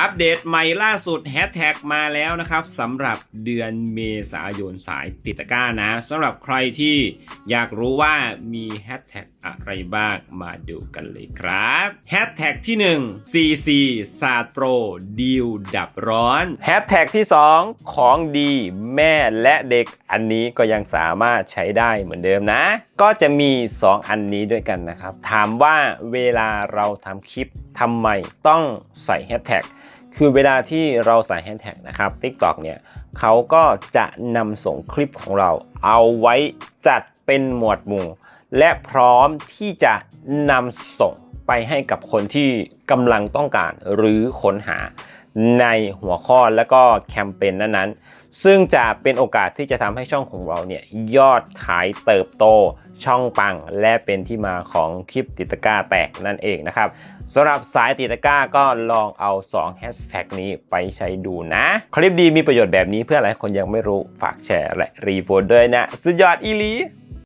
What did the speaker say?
อัปเดตใหม่ล่าสุดแฮชแท็กมาแล้วนะครับสำหรับเดือนเมษายนสายติดตะก้านะสำหรับใครที่อยากรู้ว่ามีแฮชแท็กอะไรบ้างมาดูกันเลยครับแฮชแท็กที่ 1 CC ศาสตร์โปรดีลดับร้อนแฮชแท็กที่ 2 ของดีแม่และเด็กอันนี้ก็ยังสามารถใช้ได้เหมือนเดิมนะ ก็จะมี 2 อันนี้ด้วยกันนะครับ ถามว่าเวลาเราทำคลิป ทำไมต้องใส่แฮชแท็กคือเวลาที่เราใส่แฮชแท็กนะครับ TikTok เนี่ยเขาก็จะนำส่งคลิปของเรา เอาไว้จัดเป็นหมวดหมู่ และพร้อมที่จะนำส่งไปให้กับคนที่กำลังต้องการหรือค้นหา ในหัวข้อและก็แคมเปญนั้นๆ ซึ่งจะเป็นโอกาสที่จะทำให้ช่องของเราเนี่ยยอดขายเติบโตช่องปัง และเป็นที่มาของคลิปติตะกร้าแตกนั่นเองนะครับสำหรับสายติตะกร้าก็ลองเอา2แฮชแท็กนี้ไปใช้ดูนะ คลิปดีมีประโยชน์แบบนี้เพื่อหลายคนยังไม่รู้ฝากแชร์และรีโพสต์ด้วยนะ สุดยอดอีลี